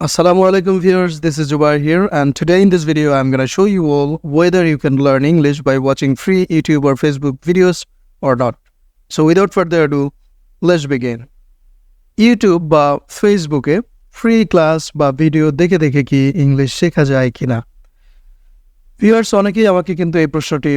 Assalamu alaikum viewers, this is Jubair here and today in this video I'm gonna show you all whether you can learn English by watching free YouTube or Facebook videos or not. So without further ado, let's begin. YouTube বা ফেসবুকে free class বা video দেখে দেখে কি English শেখা যায় কিনা viewers অনেকেই আমাকে কিন্তু এই প্রশ্নটি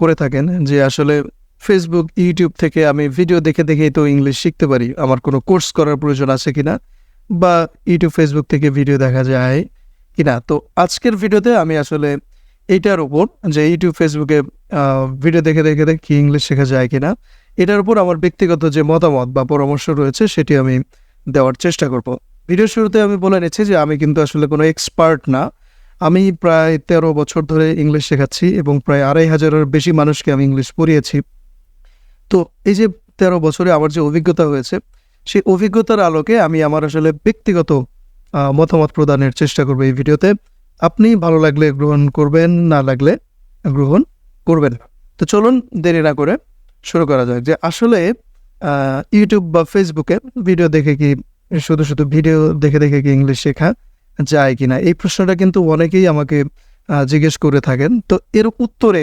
করে থাকেন যে আসলে ফেসবুক ইউটিউব থেকে আমি ভিডিও দেখে দেখেই তো ইংলিশ শিখতে পারি আমার কোনো কোর্স করার প্রয়োজন আছে কিনা বা ইউটিউব ফেসবুক থেকে ভিডিও দেখা যায় কি না তো আজকের ভিডিওতে আমি আসলে এইটার উপর যে ইউটিউব ফেসবুকে ভিডিও দেখে দেখে দেখে ইংলিশ শেখা যায় কিনা, এটার উপর আমার ব্যক্তিগত যে মতামত বা পরামর্শ রয়েছে সেটি আমি দেওয়ার চেষ্টা করব। ভিডিও শুরুতে আমি বলে নিচ্ছি যে আমি কিন্তু আসলে কোনো এক্সপার্ট না। আমি প্রায় তেরো বছর ধরে ইংলিশ শেখাচ্ছি এবং প্রায় আড়াই হাজারের বেশি মানুষকে আমি ইংলিশ পড়িয়েছি। তো এই যে তেরো বছরে আমার যে অভিজ্ঞতা হয়েছে সেই অভিজ্ঞতার আলোকে আমি আমার আসলে ব্যক্তিগত মতামত প্রদানের চেষ্টা করব এই ভিডিওতে। আপনি ভালো লাগলে গ্রহণ করবেন, না লাগলে গ্রহণ করবেন তো চলুন দেরি না করে শুরু করা যাক যে আসলে ইউটিউব বা ফেসবুকে ভিডিও দেখে কি, শুধু শুধু ভিডিও দেখে দেখে কি ইংলিশ শেখা যায় কি না এই প্রশ্নটা কিন্তু অনেকেই আমাকে জিজ্ঞেস করে থাকেন। তো এর উত্তরে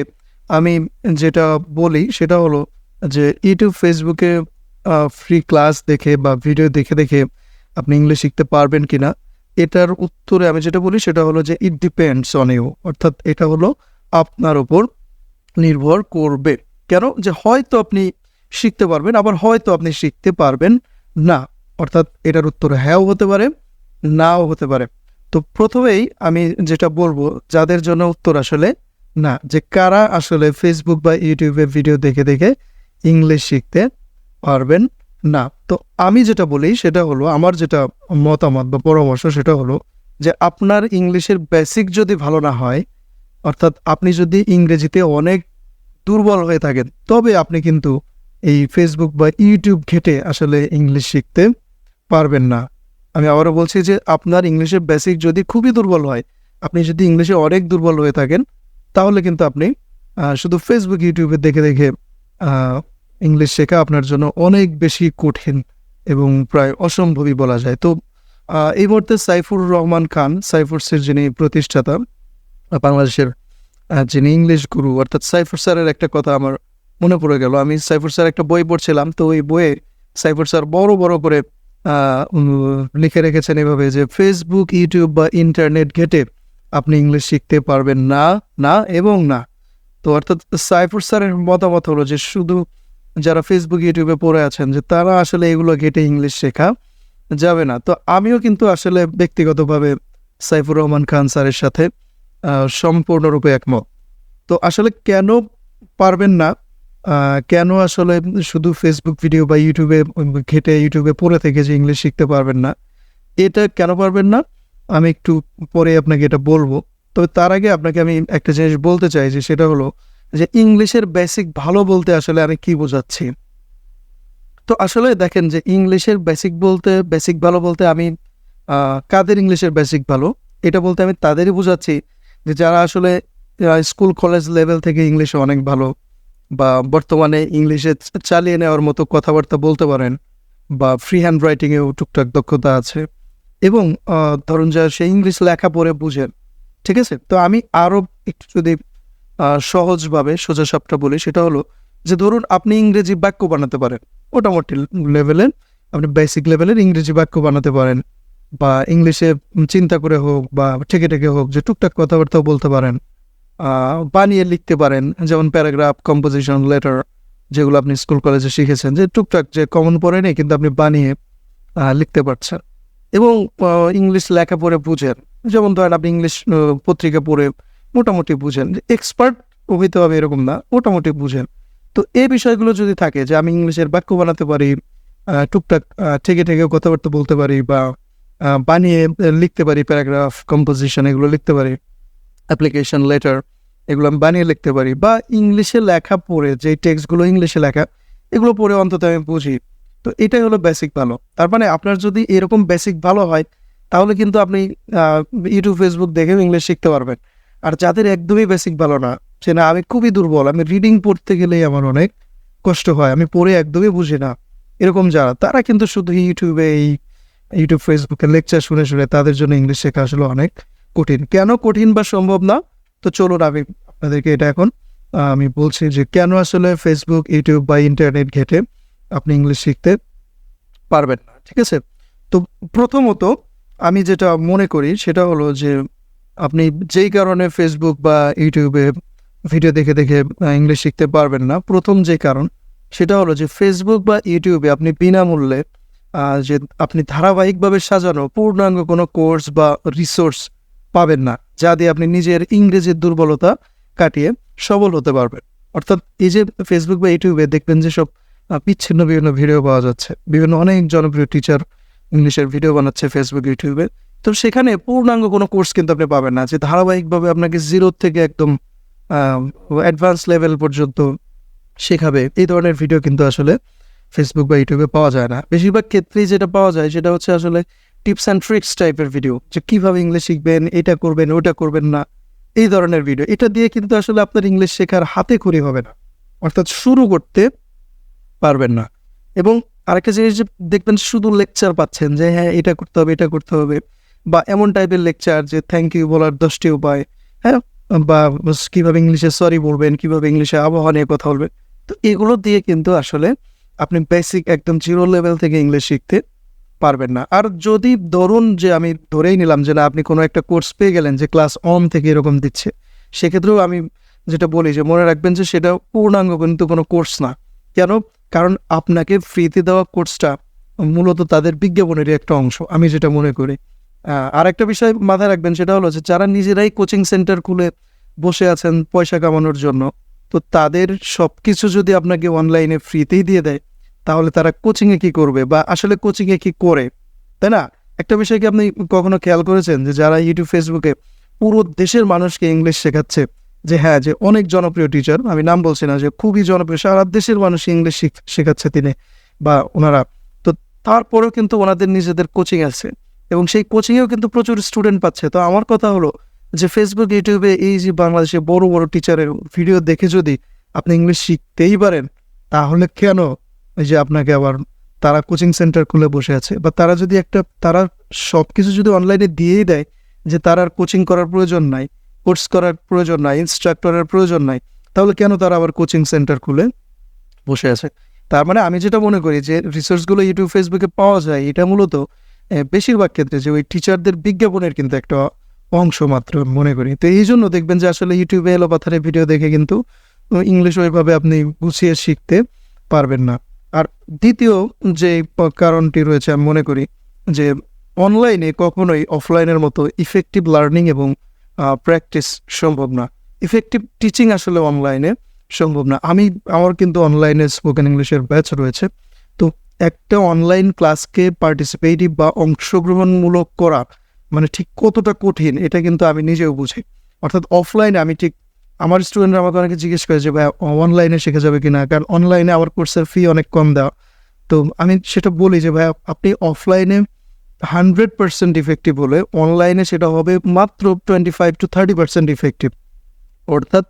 আমি যেটা বলি সেটা হলো যে ইউটিউব ফেসবুকে ফ্রি ক্লাস দেখে বা ভিডিও দেখে দেখে আপনি ইংলিশ শিখতে পারবেন কিনা, এটার উত্তরে আমি যেটা বলি সেটা হলো যে ইট ডিপেন্ডস অন ইউ অর্থাৎ এটা হলো আপনার ওপর নির্ভর করবে। কেন? যে হয়তো আপনি শিখতে পারবেন, আবার হয়তো আপনি শিখতে পারবেন না, অর্থাৎ এটার উত্তর হ্যাঁও হতে পারে, নাও হতে পারে। তো প্রথমেই আমি যেটা বলব, যাদের জন্য উত্তর আসলে না, যে কারা আসলে ফেসবুক বা ইউটিউবে ভিডিও দেখে দেখে ইংলিশ শিখতে পারবেন না। তো আমি যেটা বলি সেটা হলো, আমার যেটা মতামত বা পরামর্শ সেটা হলো যে আপনার ইংলিশের বেসিক যদি ভালো না হয়, অর্থাৎ আপনি যদি ইংরেজিতে অনেক দুর্বল হয়ে থাকেন, তবে আপনি কিন্তু এই ফেসবুক বা ইউটিউব ঘেটে আসলে ইংলিশ শিখতে পারবেন না। আমি আবারও বলছি যে আপনার ইংলিশের বেসিক যদি খুবই দুর্বল হয়, আপনি যদি ইংলিশে অনেক দুর্বল হয়ে থাকেন, তাহলে কিন্তু আপনি শুধু ফেসবুক ইউটিউবে দেখে দেখে ইংলিশ শেখা আপনার জন্য অনেক বেশি কঠিন এবং প্রায় অসম্ভবই বলা যায়। তো এই মুহূর্তে সাইফুর রহমান খান সাইফুরসের যিনি প্রতিষ্ঠাতা বাংলাদেশের যিনি ইংলিশ গুরু, অর্থাৎ সাইফুর স্যারের একটা কথা আমার মনে পড়ে গেল। আমি সাইফুর স্যার একটা বই পড়ছিলাম, তো ওই বইয়ে সাইফুর স্যার বড় বড় করে লিখে রেখেছেন এভাবে যে, ফেসবুক, ইউটিউব বা ইন্টারনেট ঘেটে আপনি ইংলিশ শিখতে পারবেন না না এবং না। তো অর্থাৎ সাইফুর স্যারের মতামত হলো যে, শুধু যারা ফেসবুক ইউটিউবে পড়ে আছেন যে তারা আসলে এগুলো ঘেটে ইংলিশ শেখা যাবে না। তো আমিও কিন্তু আসলে ব্যক্তিগতভাবে সাইফুর রহমান খান স্যারের সাথে সম্পূর্ণরূপে একমত। তো আসলে কেন পারবেন না? কেন আসলে শুধু ফেসবুক ভিডিও বা ইউটিউবে ঘেটে ইউটিউবে পড়ে থেকে যে ইংলিশ শিখতে পারবেন না? এটা কেন পারবেন না? আমি একটু পরে আপনাকে এটা বলব। তবে তার আগে আপনাকে আমি একটা জিনিস বলতে চাই যে সেটা হলো যে ইংলিশের বেসিক ভালো বলতে আসলে আমি কি বোঝাচ্ছি? তো আসলে দেখেন যে ইংলিশের বেসিক বলতে বেসিক ভালো বলতে আমি কাদের ইংলিশের বেসিক ভালো? এটা বলতে আমি তাদেরই বোঝাচ্ছি যে যারা আসলে স্কুল কলেজ লেভেল থেকে ইংলিশে অনেক ভালো বা বর্তমানে ইংলিশে চালিয়ে নেওয়ার মতো কথাবার্তা বলতে পারেন বা ফ্রি হ্যান্ড রাইটিংয়েও টুকটাক দক্ষতা আছে এবং ধরুন যা সে ইংলিশ লেখা পড়ে বুঝেন ঠিক আছে? তো আমি আরও একটু যদি সহজভাবে সোজা সাপটা বলি, সেটা হলো যে ধরুন আপনি ইংরেজি বাক্য বানাতে পারেন, মোটামুটি লেভেলের, আপনি বেসিক লেভেলের ইংরেজি বাক্য বানাতে পারেন, বা ইংলিশে চিন্তা করে হোক বা ঠেকে ঠেকে হোক, যে টুকটাক কথাবার্তাও বলতে পারেন বানিয়ে লিখতে পারেন, যেমন প্যারাগ্রাফ কম্পোজিশন লেটার যেগুলো আপনি স্কুল কলেজে শিখেছেন, যে টুকটাক যে কমন পড়ে নেই, কিন্তু আপনি বানিয়ে লিখতে পারছেন। এবং ইংলিশ লেখা পড়ে বুঝেন, যেমন ধরেন আপনি ইংলিশ পত্রিকা পড়ে মোটামুটি বুঝেন। যে এক্সপার্ট হইতে হবে এরকম না, মোটামুটি বুঝেন। তো এই বিষয়গুলো যদি থাকে, যে আমি ইংলিশের বাক্য বানাতে পারি টুকটাক ঠেকে ঠেকে কথাবার্তা বলতে পারি বা বানিয়ে লিখতে পারি প্যারাগ্রাফ কম্পোজিশন এগুলো লিখতে পারি অ্যাপ্লিকেশন লেটার এগুলো আমি বানিয়ে লিখতে পারি বা ইংলিশে লেখা পড়ে যে টেক্সটগুলো ইংলিশে লেখা, এগুলো পড়ে অন্তত আমি বুঝি। তো এটাই হলো বেসিক ভালো। তার মানে আপনার যদি এরকম বেসিক ভালো হয়, তাহলে কিন্তু আপনি ইউটিউব ফেসবুক দেখেও ইংলিশ শিখতে পারবেন। আর যাদের একদমই বেসিক ভালো না, সে না, আমি খুবই দুর্বল। আমি রিডিং পড়তে গেলেই আমার অনেক কষ্ট হয়। আমি পড়ে একদমই বুঝি না। এরকম যারা, তারা কিন্তু শুধু ইউটিউবে এই ইউটিউব ফেসবুকে লেকচার শুনে শুনে তাদের জন্য ইংলিশ শেখা আসলে অনেক কঠিন। কেন কঠিন বা সম্ভব না? তো চলুন আমি আপনাদেরকে এটা এখন আমি বলছি যে কেন আসলে ফেসবুক ইউটিউব বা ইন্টারনেট ঘেটে আপনি ইংলিশ শিখতে পারবেন না, ঠিক আছে? তো প্রথমত আমি যেটা মনে করি সেটা হলো যে আপনি যেই কারণে ফেসবুক বা ইউটিউবে ভিডিও দেখে দেখে ইংলিশ শিখতে পারবেন না। প্রথম যে কারণ, সেটা হলো যে ফেসবুক বা ইউটিউবে আপনি বিনামূল্যে যে আপনি ধারাবাহিকভাবে সাজানো পূর্ণাঙ্গ কোনো কোর্স বা রিসোর্স পাবেন না, যা দিয়ে আপনি নিজের ইংরেজির দুর্বলতা কাটিয়ে সবল হতে পারবেন। অর্থাৎ এই যে ফেসবুক বা ইউটিউবে দেখবেন যে সব বিচ্ছিন্ন বিভিন্ন ভিডিও পাওয়া যাচ্ছে। বিভিন্ন অনেক জনপ্রিয় টিচার ইংলিশের ভিডিও বানাচ্ছে ফেসবুক ইউটিউবে তো সেখানে পূর্ণাঙ্গ কোনো কোর্স কিন্তু আপনি পাবেন না, যে ধারাবাহিকভাবে আপনাকে জিরো থেকে একদম অ্যাডভান্স লেভেল পর্যন্ত শেখাবে। এই ধরনের ভিডিও কিন্তু আসলে ফেসবুক বা ইউটিউবে পাওয়া যায় না। বেশিরভাগ ক্ষেত্রেই যেটা পাওয়া যায় সেটা হচ্ছে আসলে টিপস অ্যান্ড ট্রিক্স টাইপের ভিডিও যে কীভাবে ইংলিশ শিখবেন, এটা করবেন, ওটা করবেন না, এই ধরনের ভিডিও এটা দিয়ে কিন্তু আসলে আপনার ইংলিশ শেখার হাতে খড়ি হবে না, অর্থাৎ শুরু করতে পারবেন না। এবং আরেকটা জিনিস যে দেখবেন শুধু লেকচার পাচ্ছেন, যে হ্যাঁ এটা করতে হবে, এটা করতে হবে। বা এমন টাইপের লেকচার যে থ্যাংক ইউ বলার দশটি উপায় হ্যাঁ? বা কীভাবে ইংলিশে সরি বলবেন, কীভাবে ইংলিশে আবহাওয়া নিয়ে কথা বলবেন। তো এগুলো দিয়ে কিন্তু আসলে আপনি বেসিক একদম জিরো লেভেল থেকে ইংলিশ শিখতে পারবেন না। আর যদি ধরুন যে আমি ধরেই নিলাম যে না, আপনি কোনো একটা কোর্স পেয়ে গেলেন যে ক্লাস অন থেকে এরকম দিচ্ছে, সেক্ষেত্রেও আমি যেটা বলি যে মনে রাখবেন যে সেটা পূর্ণাঙ্গ কিন্তু কোনো কোর্স না। কেন? কারণ আপনাকে ফ্রিতে দেওয়া কোর্সটা মূলত তাদের বিজ্ঞাপনেরই একটা অংশ, আমি যেটা মনে করি। আর একটা বিষয় মাথায় রাখবেন, সেটা হলো যে যারা নিজেরাই কোচিং সেন্টার খুলে বসে আছেন পয়সা কামানোর জন্য, তো তাদের সব কিছু যদি আপনাকে অনলাইনে ফ্রিতেই দিয়ে দেয়, তাহলে তারা কোচিংয়ে কি করবে বা আসলে কোচিংয়ে কি করে? তাই না? একটা বিষয় কি আপনি কখনো খেয়াল করেছেন যে যারা ইউটিউব ফেসবুকে পুরো দেশের মানুষকে ইংলিশ শেখাচ্ছে, যে হ্যাঁ যে অনেক জনপ্রিয় টিচার আমি নাম বলছি না, যে খুবই জনপ্রিয়, সারা দেশের মানুষ ইংলিশ শেখাচ্ছে তিনি বা ওনারা, তো তারপরেও কিন্তু ওনাদের নিজেদের কোচিং আছে। এবং সেই কোচিংয়েও কিন্তু প্রচুর স্টুডেন্ট পাচ্ছে। তো আমার কথা হলো যে ফেসবুক ইউটিউবে এই যে বাংলাদেশে বড় বড় টিচারের ভিডিও দেখে যদি আপনি ইংলিশ শিখতেই পারেন, তাহলে কেন এই যে আপনাকে আবার তারা কোচিং সেন্টার খুলে বসে আছে? বা তারা যদি একটা, তারা সব কিছু যদি অনলাইনে দিয়েই দেয় যে তার আর কোচিং করার প্রয়োজন নাই কোর্স করার প্রয়োজন নাই ইনস্ট্রাক্টরের প্রয়োজন নাই, তাহলে কেন তারা আবার কোচিং সেন্টার খুলে বসে আছে? তার মানে আমি যেটা মনে করি যে রিসোর্সগুলো ইউটিউব ফেসবুকে পাওয়া যায়, এটা মূলত বেশিরভাগ ক্ষেত্রে যে ওই টিচারদের বিজ্ঞাপনের কিন্তু একটা অংশ মাত্র মনে করি। তো এই জন্য দেখবেন যে আসলে ইউটিউবে এলো পাথারে ভিডিও দেখে কিন্তু ইংলিশ ওইভাবে আপনি গুছিয়ে শিখতে পারবেন না। আর দ্বিতীয় যে কারণটি রয়েছে আমি মনে করি যে অনলাইনে কখনোই অফলাইনের মতো ইফেক্টিভ লার্নিং এবং প্র্যাকটিস সম্ভব না। ইফেক্টিভ টিচিং আসলে অনলাইনে সম্ভব না। আমি, আমার কিন্তু অনলাইনে স্পোকেন ইংলিশের ব্যাচ রয়েছে। একটা অনলাইন ক্লাসকে পার্টিসিপেটিভ বা অংশগ্রহণমূলক করা মানে ঠিক কতটা কঠিন, এটা কিন্তু আমি নিজেও বুঝি। অর্থাৎ অফলাইনে আমি ঠিক, আমার স্টুডেন্টরা আমাকে অনেকে জিজ্ঞেস করে যে ভাই অনলাইনে শেখা যাবে কি না কারণ অনলাইনে আমার কোর্সের ফি অনেক কম দেওয়া। তো আমি সেটা বলি যে ভাই আপনি অফলাইনে হান্ড্রেড পার্সেন্ট ইফেক্টিভ হলে অনলাইনে সেটা হবে মাত্র twenty five to thirty percent effective অর্থাৎ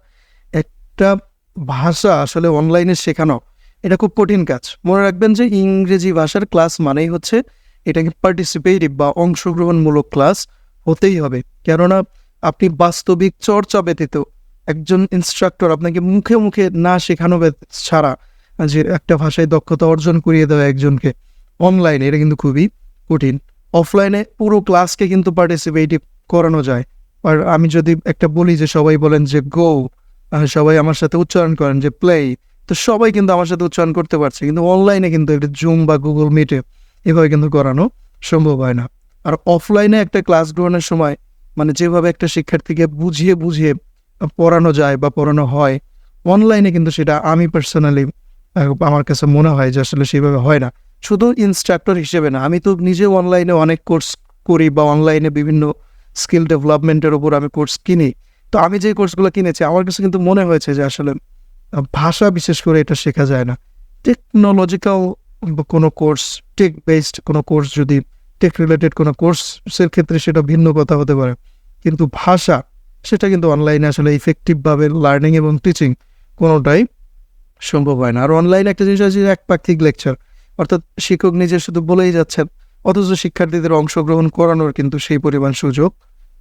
একটা ভাষা আসলে অনলাইনে শেখানো এটা খুব কঠিন কাজ। মনে রাখবেন যে ইংরেজি ভাষার ক্লাস মানেই হচ্ছে এটাকে পার্টিসিপেটিভ বা অংশগ্রহণমূলক ক্লাস হতেই হবে। কেননা আপনি বাস্তবিক চর্চা ব্যতীত একজন ইনস্ট্রাক্টর আপনাকে মুখে মুখে না শেখানো ছাড়া যে একটা ভাষায় দক্ষতা অর্জন করিয়ে দেওয়া একজনকে অনলাইনে এটা কিন্তু খুবই কঠিন। অফলাইনে পুরো ক্লাসকে কিন্তু পার্টিসিপেটিভ করানো যায়। আর আমি যদি একটা বলি যে সবাই বলেন যে গো সবাই আমার সাথে উচ্চারণ করেন যে প্লে তো সবাই কিন্তু আমার সাথে উচ্চারণ করতে পারছে, কিন্তু অনলাইনে কিন্তু এটা জুম বা গুগল মিটে এভাবে কিন্তু করানো সম্ভব হয় না। আর অফলাইনে একটা ক্লাস গ্রহণের সময় মানে যেভাবে একটা শিক্ষার্থীকে বুঝিয়ে বুঝিয়ে পড়ানো যায় বা পড়ানো হয় অনলাইনে কিন্তু সেটা আমি পার্সোনালি আমার কাছে মনে হয় যে আসলে সেভাবে হয় না। শুধু ইনস্ট্রাক্টর হিসেবে না, আমি তো নিজেও অনলাইনে অনেক কোর্স করি বা অনলাইনে বিভিন্ন স্কিল ডেভেলপমেন্টের উপর আমি কোর্স কিনি। তো আমি যে কোর্সগুলো কিনেছি, আমার কাছে কিন্তু মনে হয়েছে যে আসলে ভাষা বিশেষ করে এটা শেখা যায় না। টেকনোলজিক্যাল কোনো কোর্স টেক বেসড কোনো কোর্স যদি টেক রিলেটেড কোনো কোর্সের ক্ষেত্রে সেটা ভিন্ন কথা হতে পারে। কিন্তু ভাষা, সেটা কিন্তু অনলাইনে আসলে ইফেক্টিভভাবে লার্নিং এবং টিচিং কোনোটাই সম্ভব হয় না। আর অনলাইনে একটা জিনিস আছে একপাক্ষিক লেকচার অর্থাৎ শিক্ষক নিজে শুধু বলেই যাচ্ছেন, অথচ শিক্ষার্থীদের অংশগ্রহণ করানোর কিন্তু সেই পরিমাণ সুযোগ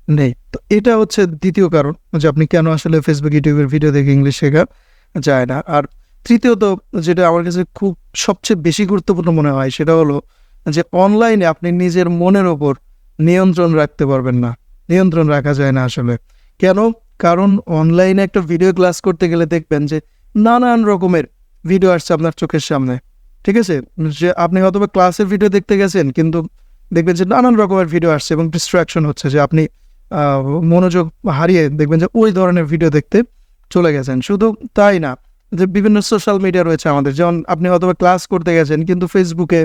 নেই। তো এটা হচ্ছে দ্বিতীয় কারণ যে আপনি কেন আসলে ফেসবুক ইউটিউবের ভিডিও দেখে ইংলিশ শেখা। যায় না। আর তৃতীয়ত যেটা আমার কাছে খুব সবচেয়ে বেশি গুরুত্বপূর্ণ মনে হয় সেটা হলো যে অনলাইনে আপনি নিজের মনের ওপর নিয়ন্ত্রণ রাখতে পারবেন না। নিয়ন্ত্রণ রাখা যায় না আসলে। কেন? কারণ অনলাইনে একটা ভিডিও ক্লাস করতে গেলে দেখবেন যে নানান রকমের ভিডিও আসছে আপনার চোখের সামনে। ঠিক আছে? যে আপনি হয়তো ক্লাসের ভিডিও দেখতে গেছেন, কিন্তু দেখবেন যে নানান রকমের ভিডিও আসছে এবং ডিস্ট্রাকশন হচ্ছে যে আপনি মনোযোগ হারিয়ে দেখবেন যে ওই ধরনের ভিডিও দেখতে চলে গেছেন। শুধু তাই না, যে বিভিন্ন সোশ্যাল মিডিয়া রয়েছে আমাদের, যেমন আপনি হয়তো ক্লাস করতে গেছেন, কিন্তু ফেসবুকে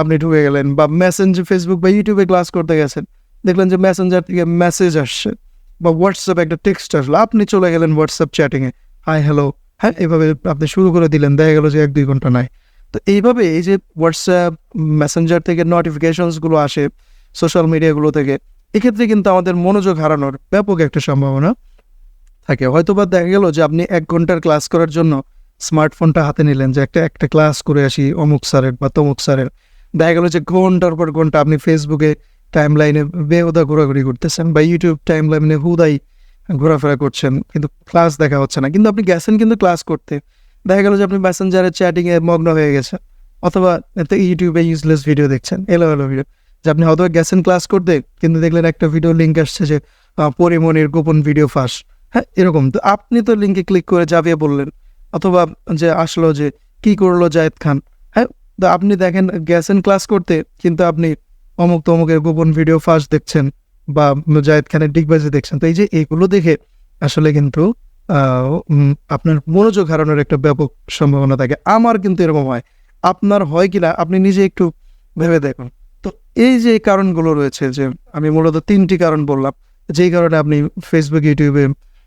আপনি ঢুকে গেলেন বা মেসেঞ্জার ফেসবুক বা ইউটিউবে ক্লাস করতে গেছেন, দেখলেন যে মেসেঞ্জার থেকে মেসেজ আসছে বা হোয়াটসঅ্যাপ একটা টেক্সট আসলো, আপনি চলে গেলেন হোয়াটসঅ্যাপ চ্যাটিংয়ে হাই হ্যালো হ্যাঁ এভাবে আপনি শুরু করে দিলেন, দেখা গেল যে এক, দুই ঘণ্টা নাই। তো এইভাবে এই যে হোয়াটসঅ্যাপ মেসেঞ্জার থেকে নোটিফিকেশনসগুলো আসে সোশ্যাল মিডিয়াগুলো থেকে, এক্ষেত্রে কিন্তু আমাদের মনোযোগ হারানোর ব্যাপক একটা সম্ভাবনা থাকে। হয়তো বা দেখা গেল যে আপনি এক ঘণ্টার ক্লাস করার জন্য স্মার্টফোনটা হাতে নিলেন যে একটা একটা ক্লাস করে আসি অমুক স্যারের বা তমুক স্যারের। দেখা গেল যে ঘণ্টার পর ঘণ্টা আপনি ফেসবুকে টাইম লাইনে বেহুদা ঘোরাঘুরি করতেছেন বা ইউটিউব টাইম লাইনে হুদাই ঘোরাফেরা করছেন কিন্তু ক্লাস দেখা হচ্ছে না। কিন্তু আপনি গেছেন কিন্তু ক্লাস করতে। দেখা গেল যে আপনি মেসেঞ্জারের চ্যাটিংয়ে মগ্ন হয়ে গেছেন অথবা এতে ইউটিউবে ইউজলেস ভিডিও দেখছেন এলো এলো ভিডিও যে আপনি হয়তো গেছেন ক্লাস করতে কিন্তু দেখলেন একটা ভিডিও লিঙ্ক আসছে যে আহ, পরিমণির গোপন ভিডিও ফাঁস হ্যাঁ এরকম। তো আপনি তো লিঙ্কে ক্লিক করে যাবিয়ে বললেন, অথবা যে আসলো যে কি করল জায়েদ খান। হ্যাঁ তো আপনি দেখেন গেছেন ক্লাস করতে কিন্তু আপনি অমুক তমুকের গোপন ভিডিও ফাঁস দেখছেন, বা জায়েদ খানের ডিগবাজি দেখছেন। তো এই যে এগুলো দেখে আসলে কিন্তু আপনার মনোযোগ হারানোর একটা ব্যাপক সম্ভাবনা থাকে। আমার কিন্তু এরকম হয়। আপনার হয় কিনা আপনি নিজে একটু ভেবে দেখুন। তো এই যে কারণগুলো রয়েছে যে, আমি মূলত তিনটি কারণ বললাম। যেই কারণে আপনি ফেসবুক ইউটিউবে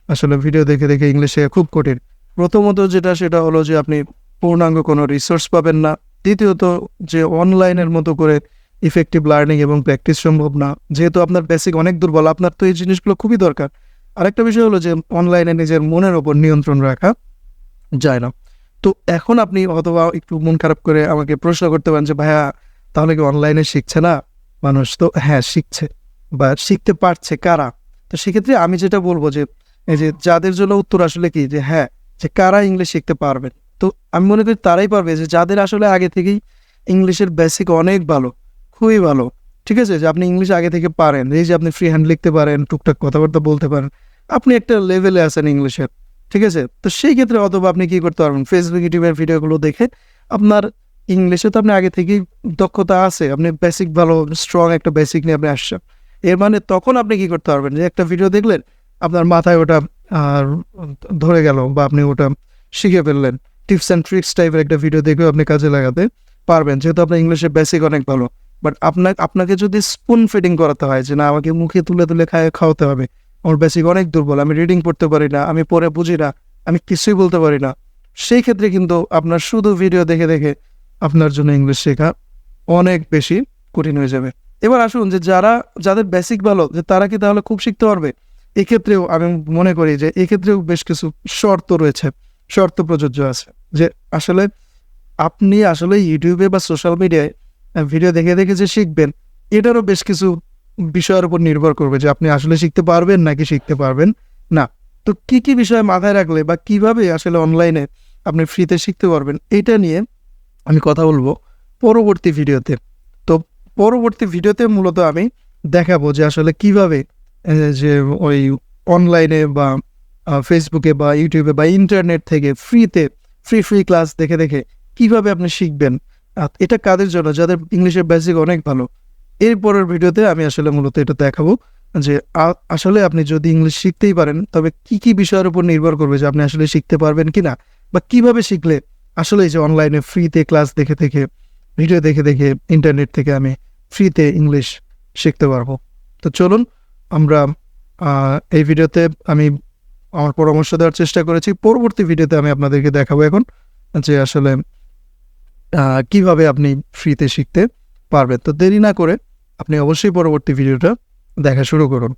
আসলে ভিডিও দেখে দেখে ইংলিশ খুব কঠিন। প্রথমত যেটা, সেটা হলো যে আপনি পূর্ণাঙ্গ কোনো রিসোর্স পাবেন না। দ্বিতীয়ত যে অনলাইনের মতো করে ইফেক্টিভ লার্নিং এবং প্র্যাকটিস সম্ভব না। যেহেতু আপনার বেসিক অনেক দুর্বল, আপনার তো এই জিনিসগুলো খুবই দরকার। আরেকটা বিষয় হলো যে অনলাইনে নিজের মনের ওপর নিয়ন্ত্রণ রাখা যায় না। তো এখন আপনি অথবা একটু মন খারাপ করে আমাকে প্রশ্ন করতে পারেন যে, ভাইয়া, তাহলে কি অনলাইনে শিখছে না? মানুষ তো হ্যাঁ শিখছে বা শিখতে পারছে কারা? তো সেক্ষেত্রে আমি যেটা বলব যে এই যে যাদের জন্য উত্তর আসলে কি? যে হ্যাঁ যে কারা ইংলিশ শিখতে পারবেন? তো আমি মনে করি তারাই পারবে যে যাদের আসলে আগে থেকেই ইংলিশের বেসিক অনেক ভালো, খুবই ভালো, ঠিক আছে? যে আপনি ইংলিশ আগে থেকে পারেন, এই যে আপনি ফ্রি হ্যান্ড লিখতে পারেন, টুকটাক কথাবার্তা বলতে পারেন, আপনি একটা লেভেলে আছেন ইংলিশের, ঠিক আছে? তো সেই ক্ষেত্রে অথবা আপনি কি করতে পারবেন? ফেসবুক ইউটিউবের ভিডিওগুলো দেখে আপনার ইংলিশে তো আপনি আগে থেকেই দক্ষতা আছে, আপনি বেসিক ভালো স্ট্রং একটা বেসিক নিয়ে আপনি আসছেন। এর মানে তখন আপনি কি করতে পারবেন? যে একটা ভিডিও দেখলেন আপনার মাথায় ওটা ধরে গেল বা আপনি ওটা শিখে ফেললেন। টিপস অ্যান্ড ট্রিক্স টাইপের একটা ভিডিও দেখেও আপনি কাজে লাগাতে পারবেন। যেহেতু আপনার ইংলিশে বেসিক অনেক ভালো বাট আপনার আপনাকে যদি স্পুন ফিডিং করাতে হয় যে না, আমাকে মুখে তুলে তুলে খায়, খাওয়াতে হবে আমার বেসিক অনেক দুর্বল, আমি রিডিং পড়তে পারি না, আমি পড়ে বুঝি না, আমি কিছুই বলতে পারি না, সেই ক্ষেত্রে কিন্তু আপনার শুধু ভিডিও দেখে দেখে আপনার জন্য ইংলিশ শেখা অনেক বেশি কঠিন হয়ে যাবে। এবার আসুন যে যারা, যাদের বেসিক ভালো, যে তারা কি তাহলে খুব শিখতে পারবে? এক্ষেত্রেও আমি মনে করি যে এক্ষেত্রেও বেশ কিছু শর্ত রয়েছে, শর্ত প্রযোজ্য আছে যে আসলে আপনি আসলে ইউটিউবে বা সোশ্যাল মিডিয়ায় ভিডিও দেখে দেখে যে শিখবেন, এটারও বেশ কিছু বিষয়ের উপর নির্ভর করবে যে আপনি আসলে শিখতে পারবেন নাকি শিখতে পারবেন না। তো কি কি বিষয় মাথায় রাখলে বা কীভাবে আসলে অনলাইনে আপনি ফ্রিতে শিখতে পারবেন, এটা নিয়ে আমি কথা বলব পরবর্তী ভিডিওতে তো পরবর্তী ভিডিওতে মূলত আমি দেখাবো যে আসলে কীভাবে যে ওই অনলাইনে বা ফেসবুকে বা ইউটিউবে বা ইন্টারনেট থেকে ফ্রিতে ফ্রি ফ্রি ক্লাস দেখে দেখে কীভাবে আপনি শিখবেন? এটা কাদের জন্য? যাদের ইংলিশের বেসিক অনেক ভালো। এরপরের ভিডিওতে আমি আসলে মূলত এটা দেখাবো যে আসলে আপনি যদি ইংলিশ শিখতেই পারেন, তবে কি কি বিষয়ের উপর নির্ভর করবে যে আপনি আসলে শিখতে পারবেন কি না বা কীভাবে শিখলে আসলে যে অনলাইনে ফ্রিতে ক্লাস দেখে দেখে ভিডিও দেখে দেখে ইন্টারনেট থেকে আমি ফ্রিতে ইংলিশ শিখতে পারব? তো চলুন আমরা এই ভিডিওতে আমি আমার পরামর্শ দেওয়ার চেষ্টা করেছি। পরবর্তী ভিডিওতে আমি আপনাদেরকে দেখাবো এখন যে আসলে কীভাবে আপনি ফ্রিতে শিখতে পারবেন। তো দেরি না করে আপনি অবশ্যই পরবর্তী ভিডিওটা দেখা শুরু করুন।